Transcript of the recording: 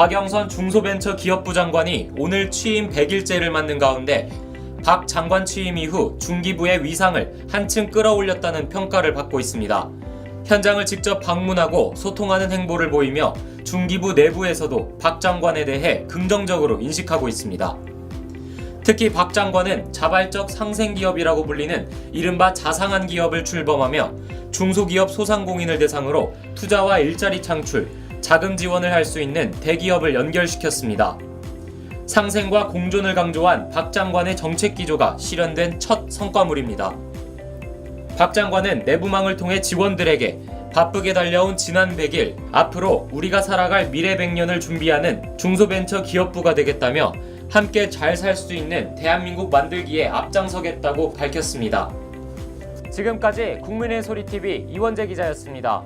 박영선 중소벤처기업부 장관이 오늘 취임 100일째를 맞는 가운데 박 장관 취임 이후 중기부의 위상을 한층 끌어올렸다는 평가를 받고 있습니다. 현장을 직접 방문하고 소통하는 행보를 보이며 중기부 내부에서도 박 장관에 대해 긍정적으로 인식하고 있습니다. 특히 박 장관은 자발적 상생기업이라고 불리는 이른바 자상한 기업을 출범하며 중소기업 소상공인을 대상으로 투자와 일자리 창출, 자금 지원을 할 수 있는 대기업을 연결시켰습니다. 상생과 공존을 강조한 박 장관의 정책 기조가 실현된 첫 성과물입니다. 박 장관은 내부망을 통해 직원들에게 바쁘게 달려온 지난 100일, 앞으로 우리가 살아갈 미래 100년을 준비하는 중소벤처 기업부가 되겠다며 함께 잘 살 수 있는 대한민국 만들기에 앞장서겠다고 밝혔습니다. 지금까지 국민의 소리 TV 이원재 기자였습니다.